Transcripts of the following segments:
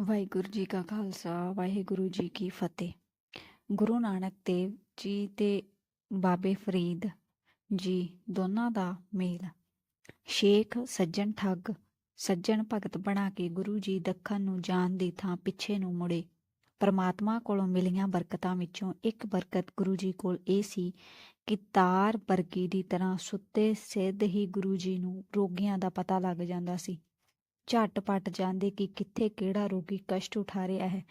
ਵਾਹਿਗੁਰੂ ਜੀ ਕਾ ਖਾਲਸਾ, ਵਾਹਿਗੁਰੂ ਜੀ ਕੀ ਫਤਿਹ। ਗੁਰੂ ਨਾਨਕ ਦੇਵ ਜੀ ਤੇ ਬਾਬੇ ਫਰੀਦ ਜੀ ਦੋਨਾਂ ਦਾ ਮੇਲ। ਸ਼ੇਖ ਸੱਜਣ ਠੱਗ ਸੱਜਣ ਭਗਤ ਬਣਾ ਕੇ ਗੁਰੂ ਜੀ ਦੱਖਣ ਨੂੰ ਜਾਣ ਦੀ ਥਾਂ ਪਿੱਛੇ ਨੂੰ ਮੁੜੇ। ਪਰਮਾਤਮਾ ਕੋਲੋਂ ਮਿਲੀਆਂ ਬਰਕਤਾਂ ਵਿੱਚੋਂ ਇੱਕ ਬਰਕਤ ਗੁਰੂ ਜੀ ਕੋਲ ਇਹ ਸੀ ਕਿ ਤਾਰ ਵਰਗੀ ਦੀ ਤਰ੍ਹਾਂ ਸੁੱਤੇ ਸਿੱਧ ਹੀ ਗੁਰੂ ਜੀ ਨੂੰ ਰੋਗੀਆਂ ਦਾ ਪਤਾ ਲੱਗ ਜਾਂਦਾ ਸੀ। ਝਟਪਟ ਜਾਂਦੇ ਕਿ ਕਿੱਥੇ ਕਿਹੜਾ ਰੋਗੀ ਕਸ਼ਟ ਉਠਾ ਰਿਹਾ ਹੈ।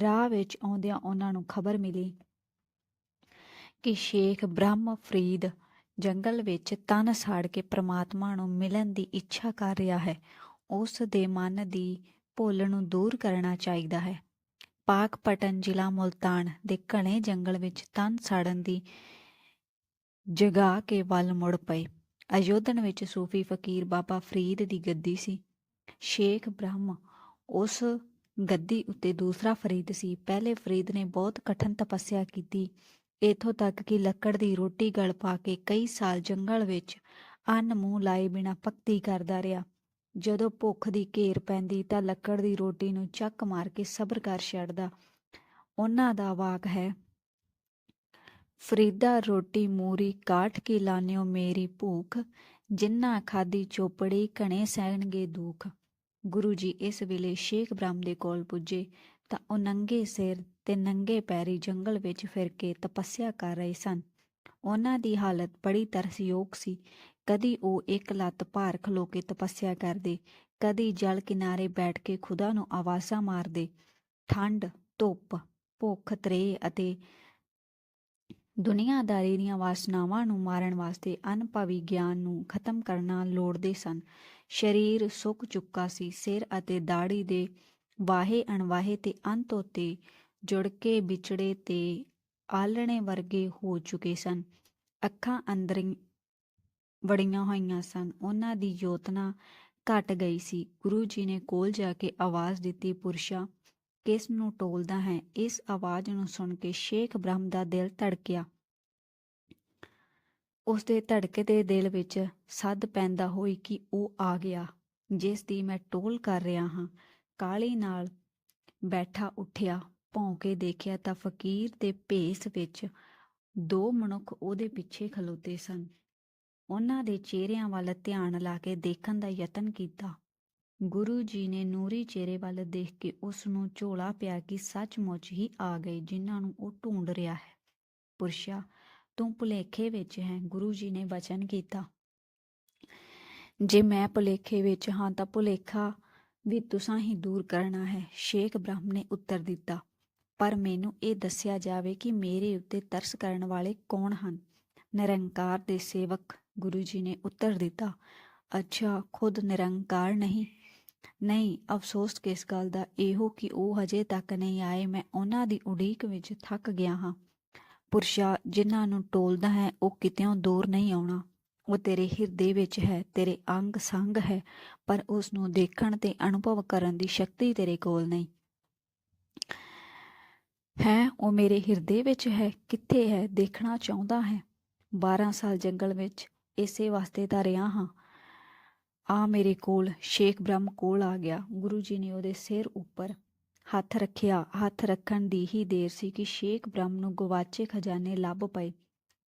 ਰਾਹ ਵਿੱਚ ਆਉਂਦਿਆਂ ਉਹਨਾਂ ਨੂੰ ਖਬਰ ਮਿਲੀ ਕਿ ਸ਼ੇਖ ਬ੍ਰਹਮ ਫਰੀਦ ਜੰਗਲ ਵਿੱਚ ਤਨ ਸਾੜ ਕੇ ਪ੍ਰਮਾਤਮਾ ਨੂੰ ਮਿਲਣ ਦੀ ਇੱਛਾ ਕਰ ਰਿਹਾ ਹੈ। ਉਸ ਦੇ ਮਨ ਦੀ ਭੁੱਲ ਨੂੰ ਦੂਰ ਕਰਨਾ ਚਾਹੀਦਾ ਹੈ। ਪਾਕਪਟਨ ਜ਼ਿਲ੍ਹਾ ਮੁਲਤਾਨ ਦੇ ਘਣੇ ਜੰਗਲ ਵਿੱਚ ਤਨ ਸਾੜਨ ਦੀ ਜਗਾ ਕੇ ਵੱਲ ਮੁੜ ਪਏ। ਅਯੋਧਨ ਵਿੱਚ ਸੂਫੀ ਫਕੀਰ ਬਾਬਾ ਫਰੀਦ ਦੀ ਗੱਦੀ ਸੀ। ਸ਼ੇਖ ਬ੍ਰਹਮ ਉਸ ਗੱਦੀ ਉੱਤੇ ਦੂਸਰਾ ਫਰੀਦ ਸੀ। ਪਹਿਲੇ ਫਰੀਦ ਨੇ ਬਹੁਤ ਕਠਨ ਤਪੱਸਿਆ ਕੀਤੀ। ਇਥੋਂ ਤੱਕ ਕਿ ਲੱਕੜ ਦੀ ਰੋਟੀ ਗਲ ਪਾ ਕੇ ਕਈ ਸਾਲ ਜੰਗਲ ਵਿੱਚ ਅੰਨ ਮੂੰਹ ਲਾਏ ਬਿਨਾ ਭਗਤੀ ਕਰਦਾ ਰਿਹਾ। ਜਦੋਂ ਭੁੱਖ ਦੀ ਘੇਰ ਪੈਂਦੀ ਤਾਂ ਲੱਕੜ ਦੀ ਰੋਟੀ ਨੂੰ ਚੱਕ ਮਾਰ ਕੇ ਸਬਰ ਕਰ ਛੱਡਦਾ। ਉਹਨਾਂ ਦਾ ਵਾਕ ਹੈ ਫਰੀਦਾ ਰੋਟੀ ਮੂਰੀ ਕਾਠ ਕੀ ਲਾਨਿਓ ਮੇਰੀ ਭੂਖ, ਜਿੰਨਾ ਖਾਦੀ ਚੋਪੜੀ ਘਣੇ ਸਹਿਣਗੇ ਦੁੱਖ। ਗੁਰੂ ਜੀ ਇਸ ਵੇਲੇ ਸ਼ੇਖ ਬ੍ਰਹਮ ਦੇ ਕੋਲ ਪੁੱਜੇ, ਤਾਂ ਉਹ ਨੰਗੇ ਸਿਰ ਤੇ ਨੰਗੇ ਪੈਰੀ ਜੰਗਲ ਵਿੱਚ ਫਿਰ ਕੇ ਤਪੱਸਿਆ ਕਰ ਰਹੇ ਸਨ। ਉਹਨਾਂ ਦੀ ਹਾਲਤ ਬੜੀ ਤਰਸਯੋਗ ਸੀ। ਕਦੀ ਉਹ ਇੱਕ ਲੱਤ ਭਾਰ ਖਲੋ ਕੇ ਤਪੱਸਿਆ ਕਰਦੇ, ਕਦੀ ਜਲ ਕਿਨਾਰੇ ਬੈਠ ਕੇ ਖੁਦਾ ਨੂੰ ਆਵਾਜ਼ਾਂ ਮਾਰਦੇ। ਠੰਡ ਧੁੱਪ, ਭੁੱਖ ਤ੍ਰੇ ਅਤੇ ਦੁਨੀਆਦਾਰੀ ਦੀਆਂ ਵਾਸਨਾਵਾਂ ਨੂੰ ਮਾਰਨ ਵਾਸਤੇ ਅਨਭਵੀ ਗਿਆਨ ਨੂੰ ਖਤਮ ਕਰਨਾ ਲੋੜਦੇ ਸਨ। ਸਰੀਰ ਸੁੱਕ ਚੁੱਕਾ ਸੀ। ਸਿਰ ਅਤੇ ਦਾੜੀ ਦੇ ਵਾਹੇ ਅਣਵਾਹੇ ਤੇ ਅੰਤ ਉਤੇ ਜੁੜ ਕੇ ਵਿਚੜੇ ਤੇ ਆਲਣੇ ਵਰਗੇ ਹੋ ਚੁੱਕੇ ਸਨ। ਅੱਖਾਂ ਅੰਦਰ ਵੜੀਆਂ ਹੋਈਆਂ ਸਨ। ਉਹਨਾਂ ਦੀ ਯੋਤਨਾ ਘਟ ਗਈ ਸੀ। ਗੁਰੂ ਜੀ ਨੇ ਕੋਲ ਜਾ ਕੇ ਆਵਾਜ਼ ਦਿੱਤੀ, ਪੁਰਸ਼ਾ ਕਿਸ ਨੂੰ ਟੋਲਦਾ ਹੈ? ਇਸ ਆਵਾਜ਼ ਨੂੰ ਸੁਣ ਕੇ ਸ਼ੇਖ ਬ੍ਰਹਮ ਦਾ ਦਿਲ ਧੜਕਿਆ। ਉਸ ਦੇ ਧੜਕਦੇ ਦਿਲ ਵਿੱਚ ਸੱਦ ਪੈਂਦਾ ਹੋਈ ਕਿ ਉਹ ਆ ਗਿਆ, ਜਿਸ ਦੀ ਮੈਂ ਟੋਲ ਕਰ ਰਿਹਾ ਹਾਂ। ਕਾਲੀ ਨਾਲ ਬੈਠਾ ਉੱਠਿਆ, ਭੌਂ ਕੇ ਦੇਖਿਆ ਤਾਂ ਫਕੀਰ ਦੇ ਭੇਸ ਵਿੱਚ ਦੋ ਮਨੁੱਖ ਉਹਦੇ ਪਿੱਛੇ ਖਲੋਤੇ ਸਨ। ਉਹਨਾਂ ਦੇ ਚਿਹਰਿਆਂ ਵੱਲ ਧਿਆਨ ਲਾ ਕੇ ਦੇਖਣ ਦਾ ਯਤਨ ਕੀਤਾ। ਗੁਰੂ ਜੀ ਨੇ ਨੂਰੀ ਚਿਹਰੇ ਵੱਲ ਦੇਖ ਕੇ ਉਸ ਨੂੰ ਝੋਲਾ ਪਿਆ ਕਿ ਸੱਚਮੁੱਚ ਹੀ ਆ ਗਏ, ਜਿਨ੍ਹਾਂ ਨੂੰ ਉਹ ਢੂੰਡ ਰਿਹਾ ਹੈ। ਪੁਰਸ਼ਾ, ਤੂੰ ਭੁਲੇਖੇ ਵਿੱਚ ਹੈ, ਗੁਰੂ ਜੀ ਨੇ ਵਚਨ ਕੀਤਾ। ਜੇ ਮੈਂ ਭੁਲੇਖੇ ਵਿੱਚ ਹਾਂ ਤਾਂ ਭੁਲੇਖਾ ਵੀ ਤੁਸਾਂ ਹੀ ਦੂਰ ਕਰਨਾ ਹੈ, ਸ਼ੇਖ ਬ੍ਰਹਮ ਨੇ ਉੱਤਰ ਦਿੱਤਾ। ਪਰ ਮੈਨੂੰ ਇਹ ਦੱਸਿਆ ਜਾਵੇ ਕਿ ਮੇਰੇ ਉੱਤੇ ਤਰਸ ਕਰਨ ਵਾਲੇ ਕੌਣ ਹਨ? ਨਿਰੰਕਾਰ ਦੇ ਸੇਵਕ, ਗੁਰੂ ਜੀ ਨੇ ਉੱਤਰ ਦਿੱਤਾ। ਅੱਛਾ, ਖੁਦ ਨਿਰੰਕਾਰ ਨਹੀਂ ਨਹੀਂ, ਅਫਸੋਸ ਕਿਸ ਗੱਲ ਦਾ? ਇਹੋ ਕਿ ਉਹ ਹਜੇ ਤੱਕ ਨਹੀਂ ਆਏ, ਮੈਂ ਉਹਨਾਂ ਦੀ ਉਡੀਕ ਵਿੱਚ ਥੱਕ ਗਿਆ ਹਾਂ। ਪੁਰਸ਼ਾ, ਜਿਨ੍ਹਾਂ ਨੂੰ ਟੋਲਦਾ ਹੈ, ਉਹ ਕਿਤਿਓਂ ਦੂਰ ਨਹੀਂ ਆਉਣਾ। ਉਹ ਤੇਰੇ ਹਿਰਦੇ ਵਿੱਚ ਹੈ, ਤੇਰੇ ਅੰਗ ਸੰਗ ਹੈ, ਪਰ ਉਸ ਨੂੰ ਦੇਖਣ ਤੇ ਅਨੁਭਵ ਕਰਨ ਦੀ ਸ਼ਕਤੀ ਤੇਰੇ ਕੋਲ ਨਹੀਂ। ਹੈ, ਉਹ ਮੇਰੇ ਹਿਰਦੇ ਵਿੱਚ ਹੈ, ਕਿੱਥੇ ਹੈ, ਦੇਖਣਾ ਚਾਹੁੰਦਾ ਹੈ। 12 ਸਾਲ ਜੰਗਲ ਵਿੱਚ ਇਸੇ ਵਾਸਤੇ ਤਾਂ ਰਿਹਾ ਹਾਂ। ਆ ਮੇਰੇ ਕੋਲ, ਸ਼ੇਖ ਬ੍ਰਹਮ ਕੋਲ ਆ ਗਿਆ। ਗੁਰੂ ਜੀ ਨੇ ਉਹਦੇ ਸਿਰ ਉੱਪਰ ਹੱਥ ਰੱਖਿਆ। ਹੱਥ ਰੱਖਣ ਦੀ ਹੀ ਦੇਰ ਸੀ ਕਿ ਸ਼ੇਖ ਬ੍ਰਹਮ ਨੂੰ ਗਵਾਚੇ ਖਜ਼ਾਨੇ ਲੱਭ ਪਏ।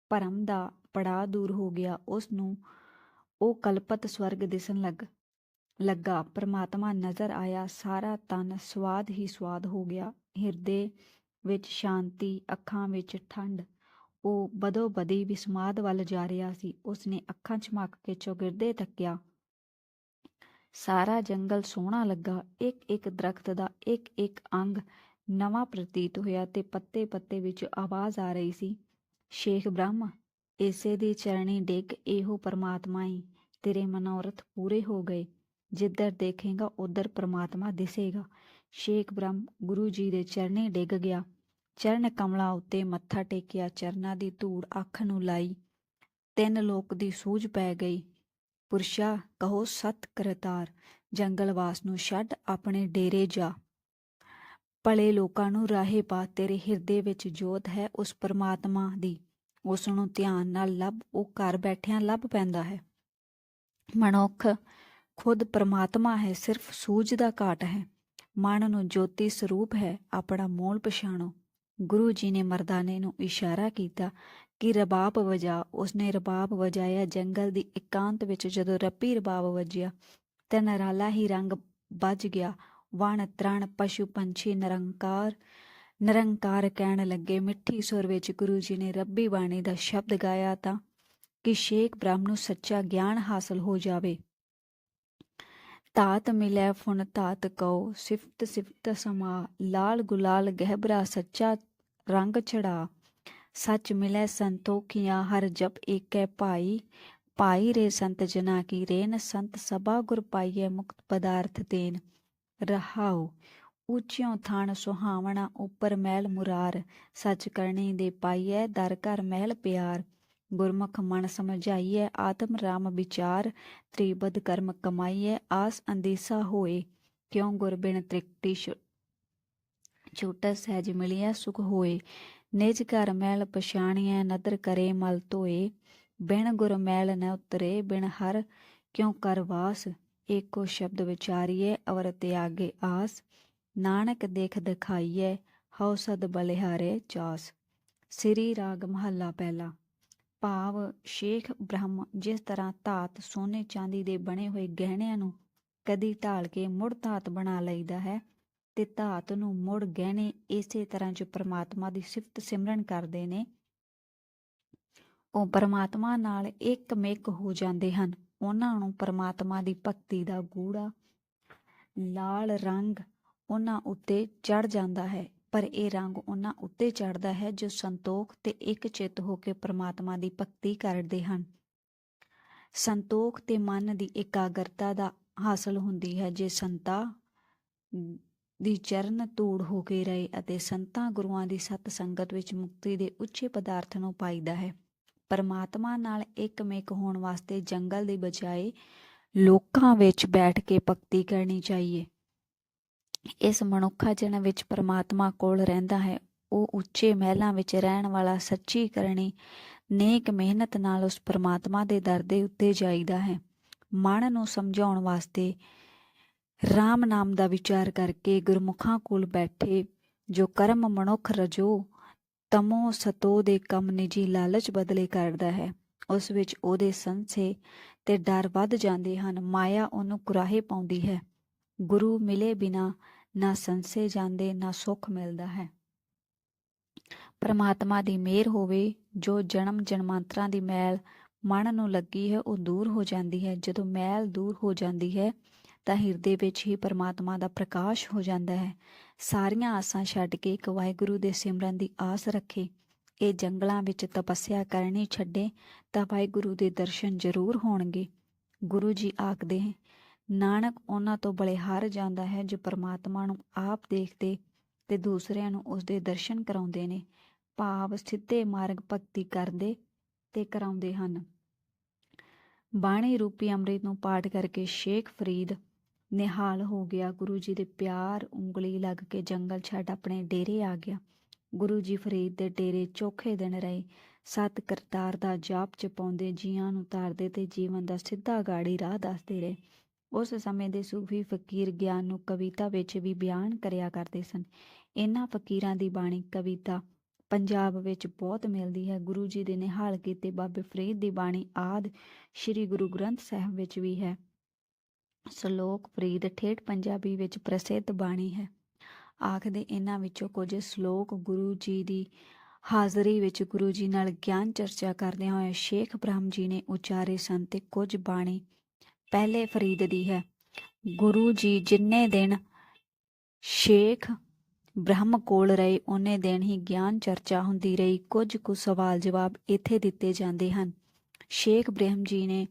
ਭਰਮ ਦਾ ਪੜਾ ਦੂਰ ਹੋ ਗਿਆ। ਉਸ ਨੂੰ ਉਹ ਕਲਪਤ ਸਵਰਗ ਦਿਸਣ ਲੱਗ, ਲੱਗਾ। ਪ੍ਰਮਾਤਮਾ ਨਜ਼ਰ ਆਇਆ। ਸਾਰਾ ਤਨ ਸਵਾਦ ਹੀ ਸਵਾਦ ਹੋ ਗਿਆ। ਹਿਰਦੇ ਵਿੱਚ ਸ਼ਾਂਤੀ, ਅੱਖਾਂ ਵਿੱਚ ਠੰਡ। ਉਹ ਬਦੋ ਬਦੀ ਵਿਸਮਾਦ ਵੱਲ ਜਾ ਰਿਹਾ ਸੀ। ਉਸਨੇ ਅੱਖਾਂ ਝਮਕ ਕੇ ਚੌਗਿਰਦੇ ਤੱਕਿਆ। ਸਾਰਾ ਜੰਗਲ ਸੋਹਣਾ ਲੱਗਾ। ਇੱਕ ਇੱਕ ਦਰਖਤ ਦਾ ਇੱਕ ਇੱਕ ਅੰਗ ਨਵਾਂ ਪ੍ਰਤੀਤ ਹੋਇਆ ਤੇ ਪੱਤੇ ਪੱਤੇ ਵਿੱਚ ਆਵਾਜ਼ ਆ ਰਹੀ ਸੀ, ਸ਼ੇਖ ਬ੍ਰਹਮ, ਇਸੇ ਦੀ ਚਰਣੀ ਡਿੱਗ, ਇਹੋ ਪਰਮਾਤਮਾ ਹੀ ਤੇਰੇ ਮਨੋਰਥ ਪੂਰੇ ਹੋ ਗਏ। ਜਿੱਧਰ ਦੇਖੇਗਾ, ਉਧਰ ਪਰਮਾਤਮਾ ਦਿਸੇਗਾ। ਸ਼ੇਖ ਬ੍ਰਹਮ, ਗੁਰੂ ਜੀ ਦੇ ਚਰਨੇ ਡਿੱਗ ਗਿਆ। ਚਰਨ ਕਮਲਾ ਉੱਤੇ ਮੱਥਾ ਟੇਕਿਆ, ਚਰਨਾਂ ਦੀ ਧੂੜ ਅੱਖ ਨੂੰ ਲਾਈ। ਤਿੰਨ ਲੋਕ ਦੀ ਸੂਝ ਪੈ ਗਈ। ਪੁਰਸ਼ਾ ਕਹੋ, ਸਤ ਕਰਤਾਰ ਜੰਗਲਵਾਸ ਨੂੰ ਛੱਡ ਆਪਣੇ ਡੇਰੇ ਜਾ। ਭਲੇ ਲੋਕਾਂ ਨੂੰ ਰਾਹੇ ਪਾ, ਤੇਰੇ ਹਿਰਦੇ ਵਿੱਚ ਜੋਤ ਹੈ ਉਸ ਪਰਮਾਤਮਾ ਦੀ। ਉਸ ਨੂੰ ਧਿਆਨ ਨਾਲ ਲੱਭ, ਉਹ ਘਰ ਬੈਠਿਆਂ ਲੱਭ ਪੈਂਦਾ ਹੈ। ਮਨੁੱਖ ਖੁਦ ਪਰਮਾਤਮਾ ਹੈ, ਸਿਰਫ ਸੂਝ ਦਾ ਘਾਟ ਹੈ। ਮਨ ਨੂੰ ਜੋਤੀ ਸਰੂਪ ਹੈ, ਆਪਣਾ ਮੂਲ ਪਛਾਣੋ। ਗੁਰੂ ਜੀ ਨੇ ਮਰਦਾਨੇ ਨੂੰ ਇਸ਼ਾਰਾ ਕੀਤਾ ਕਿ ਰਬਾਬ ਵਜਾ। ਉਸਨੇ ਰਬਾਬ ਵਜਾਇਆ, ਜੰਗਲ ਦੀ ਇਕਾਂਤ ਵਿੱਚ ਜਦੋਂ ਰੱਬੀ ਰਬਾਬ ਵਜਿਆ, ਤੇ ਨਰਾਲਾ ਹੀ ਰੰਗ ਵੱਜ ਗਿਆ। ਵਣ, ਤ੍ਰਣ, ਪਸ਼ੂ, ਪੰਛੀ ਨਿਰੰਕਾਰ ਨਿਰੰਕਾਰ ਕਹਿਣ ਲੱਗੇ, ਮਿੱਠੀ ਸੁਰ ਵਿੱਚ ਗੁਰੂ ਜੀ ਨੇ ਰੱਬੀ ਬਾਣੀ ਦਾ ਸ਼ਬਦ ਗਾਇਆ ਤਾਂ ਕਿ ਸ਼ੇਖ ਬ੍ਰਹਮ ਨੂੰ ਸੱਚਾ ਗਿਆਨ ਹਾਸਲ ਹੋ ਜਾਵੇ। ਤਾਤ ਮਿਲੈ ਫੁਨ ਤਾਤ ਕਉ, ਸਿਫਤ ਸਿਫਤ ਸਮਾ ਲਾਲ ਗੁਲਾਲ ਗਹਿਬਰਾ ਸੱਚਾ ਰੰਗ ਚੜਾ ਸੱਚ ਮਿਲੈ ਸੰਤੋਖੀਆਂ ਹਰ ਜਪ ਏਕੈ ਭਾਈ ਭਾਈ ਰੇ ਸੰਤ ਜਨਾ ਕੀ ਰੇਨ, ਸੰਤ ਸਭਾ ਗੁਰ ਪਾਈਐ ਮੁਕਤ ਪਦਾਰਥ ਦੇਨ। ਰਹਾਉ ਉੱਚਿਓਂ ਥਾਣ ਸੁਹਾਵਣਾ, ਉਪਰ ਮਹਿਲ ਮੁਰਾਰ, ਸੱਚ ਕਰਨੀ ਦੇ ਪਾਈਐ, ਦਰ ਘਰ ਮਹਿਲ ਪਿਆਰ। ਗੁਰਮੁਖ ਮਨ ਸਮਝਾਈਐ, ਆਤਮ ਰਾਮ ਵਿਚਾਰ ਤ੍ਰਿਬਦ ਕਰਮ ਕਮਾਈਐ, ਆਸ ਅੰਦੀਸਾ ਹੋਏ, ਕਿਉ ਗੁਰ ਬਿਨ ਤ੍ਰਿਕਟੀ ਛੁ- ਸਹਿਜ ਮਿਲਿਆ ਸੁਖ ਹੋਏ। ਨਿਜ ਘਰ ਮੈਲ ਪਛਾਣੀਐ, ਨਦਰ ਕਰੇ ਮਲ ਧੋਏ। ਬਿਨ ਗੁਰ ਮੈਲ ਨ ਉਤਰੇ, ਬਿਨ ਹਰ ਕਿਉ ਕਰ ਵਾਸ? ਏਕੋ ਸ਼ਬਦ ਵਿਚਾਰੀਏ ਅਵਰ ਤਿਆਗੇ ਆਸ। ਨਾਨਕ ਦੇਖ ਦਿਖਾਈਐ, ਹਉ ਸਦ ਬਲਿਹਾਰੇ ਚਾਸ। ਸ੍ਰੀ ਰਾਗ ਮਹੱਲਾ ਪਹਿਲਾ। ਭਾਵ ਸ਼ੇਖ ਬ੍ਰਹਮ ਜਿਸ ਤਰ੍ਹਾਂ ਧਾਤ ਸੋਨੇ ਚਾਂਦੀ ਦੇ ਬਣੇ ਹੋਏ ਗਹਿਣਿਆਂ ਨੂੰ ਕਦੀ ਢਾਲ ਕੇ ਮੁੜ ਧਾਤ ਬਣਾ ਲਈਦਾ ਹੈ ਤੇ ਧਾਤ ਨੂੰ ਮੁੜ ਗਹਿਣੇ ਇਸੇ ਤਰ੍ਹਾਂ ਜੋ ਪ੍ਰਮਾਤਮਾ ਦੀ ਸਿਫਤ ਸਿਮਰਨ ਕਰਦੇ ਨੇ, ਉਹ ਪ੍ਰਮਾਤਮਾ ਨਾਲ ਇੱਕ ਮਿਕ ਹੋ ਜਾਂਦੇ ਹਨ। ਉਹਨਾਂ ਨੂੰ ਪ੍ਰਮਾਤਮਾ ਦੀ ਭਗਤੀ ਦਾ ਗੂੜਾ, ਲਾਲ ਰੰਗ ਉਹਨਾਂ ਉੱਤੇ ਚੜ ਜਾਂਦਾ ਹੈ। ਪਰ ਇਹ ਰੰਗ ਉਹਨਾਂ ਉੱਤੇ ਚੜਦਾ ਹੈ ਜੋ ਸੰਤੋਖ ਤੇ ਇੱਕ ਚਿੱਤ ਹੋ ਕੇ ਪ੍ਰਮਾਤਮਾ ਦੀ ਭਗਤੀ ਕਰਦੇ ਹਨ। ਸੰਤੋਖ ਤੇ ਮਨ ਦੀ ਇਕਾਗਰਤਾ ਦਾ ਹਾਸਲ ਹੁੰਦੀ ਹੈ ਜੇ ਸੰਤਾ ਦੀ ਚਰਨ ਧੂੜ ਹੋ ਕੇ ਰਹੇ ਅਤੇ ਸੰਤਾਂ ਗੁਰੂਆਂ ਦੀ ਸਤ ਸੰਗਤ ਵਿੱਚ ਮੁਕਤੀ ਦੇ ਉੱਚੇ ਪਦਾਰਥ ਨੂੰ ਪਾਈਦਾ ਹੈ। ਪਰਮਾਤਮਾ ਨਾਲ ਇੱਕਮਿਕ ਹੋਣ ਵਾਸਤੇ ਜੰਗਲ ਦੀ ਬਜਾਏ ਲੋਕਾਂ ਵਿੱਚ ਬੈਠ ਕੇ ਭਗਤੀ ਕਰਨੀ ਚਾਹੀਏ। ਇਸ ਮਨੁੱਖਾ ਜਨ ਵਿੱਚ ਪਰਮਾਤਮਾ ਕੋਲ ਰਹਿੰਦਾ ਹੈ, ਉਹ ਉੱਚੇ ਮਹਿਲਾਂ ਵਿੱਚ ਰਹਿਣ ਵਾਲਾ ਸੱਚੀ ਕਰਨੀ ਨੇਕ ਮਿਹਨਤ ਨਾਲ ਉਸ ਪਰਮਾਤਮਾ ਦੇ ਦਰ ਦੇ ਉੱਤੇ ਜਾਈਦਾ ਹੈ। ਮਨ ਨੂੰ ਸਮਝਾਉਣ ਵਾਸਤੇ RAM ਨਾਮ ਦਾ ਵਿਚਾਰ ਕਰਕੇ ਗੁਰਮੁਖਾਂ ਕੋਲ ਬੈਠੇ ਜੋ ਕਰਮ ਮਨੁੱਖ ਰਜੋ, ਤਮੋ ਸਤੋ ਦੇ ਕੰਮ ਨਿਜੀ ਲਾਲਚ ਬਦਲੇ ਕਰਦਾ ਹੈ। ਉਸ ਵਿੱਚ ਉਹਦੇ ਸੰਸੇ ਤੇ ਡਰ ਵੱਧ ਜਾਂਦੇ ਹਨ, ਮਾਇਆ ਉਹਨੂੰ ਕੁਰਾਹੇ ਪਾਉਂਦੀ ਹੈ। ਗੁਰੂ ਮਿਲੇ ਬਿਨਾ ਨਾ ਸੰਸੇ ਜਾਂਦੇ, ਨਾ ਸੁੱਖ ਮਿਲਦਾ ਹੈ। ਪਰਮਾਤਮਾ ਦੀ ਮਿਹਰ ਹੋਵੇ, ਜੋ ਜਨਮ ਜਨਮਾਂਤਰਾਂ ਦੀ ਮੈਲ ਮਨ ਨੂੰ ਲੱਗੀ ਹੈ, ਉਹ ਦੂਰ ਹੋ ਜਾਂਦੀ ਹੈ। ਜਦੋਂ ਮੈਲ ਦੂਰ ਹੋ ਜਾਂਦੀ ਹੈ, ਤਾਂ ਹਿਰਦੇ ਵਿੱਚ ਹੀ ਪਰਮਾਤਮਾ ਦਾ ਪ੍ਰਕਾਸ਼ ਹੋ ਜਾਂਦਾ ਹੈ। ਸਾਰੀਆਂ ਆਸਾਂ ਛੱਡ ਕੇ ਇੱਕ ਵਾਹਿਗੁਰੂ ਦੇ ਸਿਮਰਨ ਦੀ ਆਸ ਰੱਖੇ, ਇਹ ਜੰਗਲਾਂ ਵਿੱਚ ਤਪੱਸਿਆ ਕਰਨੀ ਛੱਡੇ, ਤਾਂ ਵਾਹਿਗੁਰੂ ਦੇ ਦਰਸ਼ਨ ਜ਼ਰੂਰ ਹੋਣਗੇ। ਗੁਰੂ ਜੀ ਆਖਦੇ ਹਨ ਨਾਨਕ ਉਹਨਾਂ ਤੋਂ ਬਲਿਹਾਰ ਜਾਂਦਾ ਹੈ ਜੋ ਪਰਮਾਤਮਾ ਨੂੰ ਆਪ ਦੇਖਦੇ ਤੇ ਦੂਸਰਿਆਂ ਨੂੰ ਉਸ ਦੇ ਦਰਸ਼ਨ ਕਰਾਉਂਦੇ ਨੇ। ਭਾਵ ਸਿੱਧੇ ਮਾਰਗ ਭਗਤੀ ਕਰਦੇ ਤੇ ਕਰਾਉਂਦੇ ਹਨ। ਬਾਣੀ ਰੂਪੀ ਅੰਮ੍ਰਿਤ ਨੂੰ ਪਾਠ ਕਰਕੇ ਸ਼ੇਖ ਫਰੀਦ ਨਿਹਾਲ ਹੋ ਗਿਆ। ਗੁਰੂ ਜੀ ਦੇ ਪਿਆਰ ਉਂਗਲੀ ਲੱਗ ਕੇ ਜੰਗਲ ਛੱਡ ਆਪਣੇ ਡੇਰੇ ਆ ਗਿਆ। ਗੁਰੂ ਜੀ ਫਰੀਦ ਦੇ ਡੇਰੇ ਚੋਖੇ ਦਿਨ ਰਹੇ। ਸਤ ਕਰਤਾਰ ਦਾ ਜਾਪ ਜਪਾਉਂਦੇ, ਜੀਆਂ ਨੂੰ ਤਾਰਦੇ ਤੇ ਜੀਵਨ ਦਾ ਸਿੱਧਾ ਗਾੜੀ ਰਾਹ ਦੱਸਦੇ ਰਹੇ। ਉਸ ਸਮੇਂ ਦੇ ਸੂਫੀ ਫਕੀਰ ਗਿਆਨ ਨੂੰ ਕਵਿਤਾ ਵਿੱਚ ਵੀ ਬਿਆਨ ਕਰਿਆ ਕਰਦੇ ਸਨ। ਇਹਨਾਂ ਫਕੀਰਾਂ ਦੀ ਬਾਣੀ ਕਵਿਤਾ ਪੰਜਾਬ ਵਿੱਚ ਬਹੁਤ ਮਿਲਦੀ ਹੈ। ਗੁਰੂ ਜੀ ਦੇ ਨਿਹਾਲ ਕੀਤੇ ਬਾਬੇ ਫਰੀਦ ਦੀ ਬਾਣੀ ਆਦ ਸ੍ਰੀ ਗੁਰੂ ਗ੍ਰੰਥ ਸਾਹਿਬ ਵਿੱਚ ਵੀ ਹੈ। ਸ਼ਲੋਕ ਫਰੀਦ ਠੇਠ ਪੰਜਾਬੀ ਵਿੱਚ ਪ੍ਰਸਿੱਧ ਬਾਣੀ ਹੈ। ਆਖਦੇ ਇਹਨਾਂ ਵਿੱਚੋਂ ਕੁਝ ਸ਼ਲੋਕ ਗੁਰੂ ਜੀ ਦੀ ਹਾਜ਼ਰੀ ਵਿੱਚ ਗੁਰੂ ਜੀ ਨਾਲ ਗਿਆਨ ਚਰਚਾ ਕਰਦਿਆਂ ਹੋਏ ਸ਼ੇਖ ਬ੍ਰਹਮ ਜੀ ਨੇ ਉਚਾਰੇ ਸਨ ਤੇ ਕੁਝ ਬਾਣੀ ਪਹਿਲੇ ਫਰੀਦ ਦੀ ਹੈ। ਗੁਰੂ ਜੀ ਜਿੰਨੇ ਦਿਨ ਸ਼ੇਖ ਬ੍ਰਹਮ ਕੋਲ ਰਹੇ, ਉਹਨੇ ਦਿਨ ਹੀ ਗਿਆਨ ਚਰਚਾ ਹੁੰਦੀ ਰਹੀ। ਕੁਝ ਕੁ ਸਵਾਲ ਜਵਾਬ ਇੱਥੇ ਦਿੱਤੇ ਜਾਂਦੇ ਹਨ। ਸ਼ੇਖ ਬ੍ਰਹਮ ਜੀ ਨੇ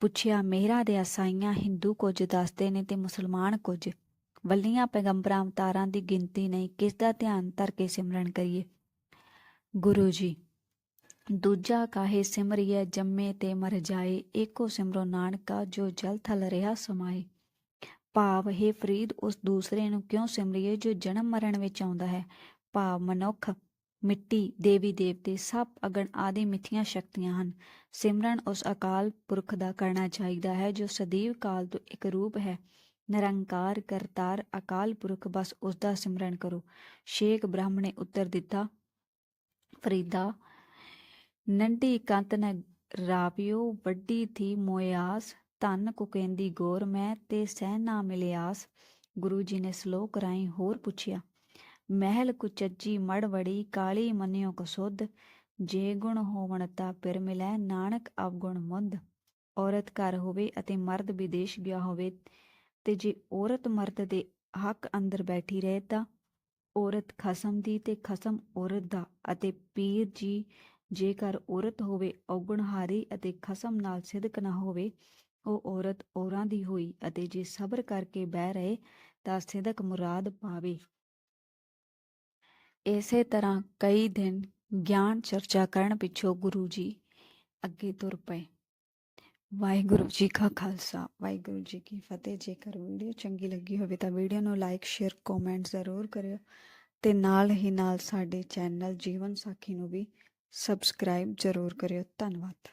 ਪੁੱਛਿਆ ਮੇਰਾ ਦੇ ਅਸਾਈਆਂ ਹਿੰਦੂ ਕੁਝ ਦੱਸਦੇ ਨੇ ਤੇ ਮੁਸਲਮਾਨ ਕੁਝ? ਵੱਲੀਆਂ ਪੈਗੰਬਰਾਂ ਅਵਤਾਰਾਂ ਦੀ ਗਿਣਤੀ ਨਹੀਂ ਕਿਸ ਦਾ ਧਿਆਨ ਧਰ ਕੇ ਸਿਮਰਨ ਕਰੀਏ? ਗੁਰੂ ਜੀ ਦੂਜਾ ਕਾਹੇ ਸਿਮਰਿਐ ਜੰਮੇ ਤੇ ਮਰ ਜਾਏ, ਏਕੋ ਸਿਮਰੋ ਨਾਨਕਾ ਜੋ ਜਲ ਥਲ ਰਿਹਾ ਸਮਾਏ। ਭਾਵ, ਹੈ ਫਰੀਦ, ਉਸ ਦੂਸਰੇ ਨੂੰ ਕਿਉਂ ਸਿਮਰਿਏ ਜੋ ਜਨਮ ਮਰਨ ਵਿੱਚ ਆਉਂਦਾ ਹੈ? ਭਾਵ, ਮਨੁੱਖ, ਮਿੱਟੀ, ਦੇਵੀ ਦੇਵਤੇ ਸਭ ਅਗਣ ਆਦਿ ਮਿੱਥੀਆਂ ਸ਼ਕਤੀਆਂ ਹਨ। ਸਿਮਰਨ ਉਸ ਅਕਾਲ ਪੁਰਖ ਦਾ ਕਰਨਾ ਚਾਹੀਦਾ ਹੈ ਜੋ ਸਦੀਵ ਕਾਲ ਤੋਂ ਇੱਕ ਰੂਪ ਹੈ। ਨਿਰੰਕਾਰ ਕਰਤਾਰ ਅਕਾਲ ਪੁਰਖ ਬਸ ਉਸ ਦਾ ਸਿਮਰਨ ਕਰੋ। ਸ਼ੇਖ ਬ੍ਰਹਮ ਨੇ ਉੱਤਰ ਦਿੱਤਾ, ਫਰੀਦਾ ਨੰਢੀ ਕੰਤ ਨ ਰਾਵਿਓ, ਵੱਡੀ ਥੀ ਧਨ ਕੁਕੇਂਦੀ ਗੌਰ ਮੈਂ ਤੇ ਸਹਿ ਨਾ ਮਿਲਿਆਸ। ਗੁਰੂ ਜੀ ਨੇ ਸ਼ਲੋਕ ਰਾਹੀਂ ਹੋਰ ਪੁੱਛਿਆ, ਮਹਿਲ ਕੁਚੱਜੀ ਮੜ ਕਾਲੀ ਮੰਨਿਓ ਕਸੁੱਧ ਜੇ ਗੁਣ ਹੋਵਣ ਤਾ ਪਿਰ ਮਿਲੈ ਨਾਨਕ ਅਵਗੁਣ ਮੁੰਦ। ਔਰਤ ਘਰ ਹੋਵੇ ਅਤੇ ਮਰਦ ਵਿਦੇਸ਼ ਗਿਆ ਹੋਵੇ, ਤੇ ਜੇ ਔਰਤ ਮਰਦ ਦੇ ਹੱਕ ਅੰਦਰ ਬੈਠੀ ਰਹੇ ਤਾਂ ਔਰਤ ਖਸਮ ਦੀ ਤੇ ਖਸਮ ਔਰਤ ਦਾ ਅਤੇ ਪੀਰ ਜੀ ਜੇਕਰ ਔਰਤ ਹੋਵੇ ਔਗਣਹਾਰੀ ਅਤੇ ਖਸਮ ਨਾਲ ਸਿਦਕ ਨਾ ਹੋਵੇ, ਉਹ ਔਰਤ ਔਰਾਂ ਦੀ ਹੋਈ ਅਤੇ ਜੇ ਸਬਰ ਕਰਕੇ ਬਹਿ ਰਹੇ ਤਾਂ ਸਿਦਕ ਮੁਰਾਦ ਪਾਵੇ। ਇਸੇ ਤਰ੍ਹਾਂ ਕਈ ਦਿਨ ਗਿਆਨ ਚਰਚਾ ਕਰਨ ਪਿੱਛੋਂ ਗੁਰੂ ਜੀ ਅੱਗੇ ਤੁਰ ਪਏ। ਵਾਹਿਗੁਰੂ ਜੀ ਕਾ ਖਾਲਸਾ। ਵਾਹਿਗੁਰੂ ਜੀ ਕੀ ਫਤਿਹ। ਜੇਕਰ ਵੀਡੀਓ ਚੰਗੀ ਲੱਗੀ ਹੋਵੇ ਤਾਂ ਵੀਡੀਓ ਨੂੰ ਲਾਈਕ, ਸ਼ੇਅਰ, ਕਮੈਂਟ ਜ਼ਰੂਰ ਕਰਿਓ ਤੇ ਨਾਲ ਹੀ ਨਾਲ ਸਾਡੇ ਚੈਨਲ ਜੀਵਨ ਸਾਖੀ ਨੂੰ ਵੀ ਸਬਸਕ੍ਰਾਈਬ ਜ਼ਰੂਰ ਕਰਿਓ ਧੰਨਵਾਦ।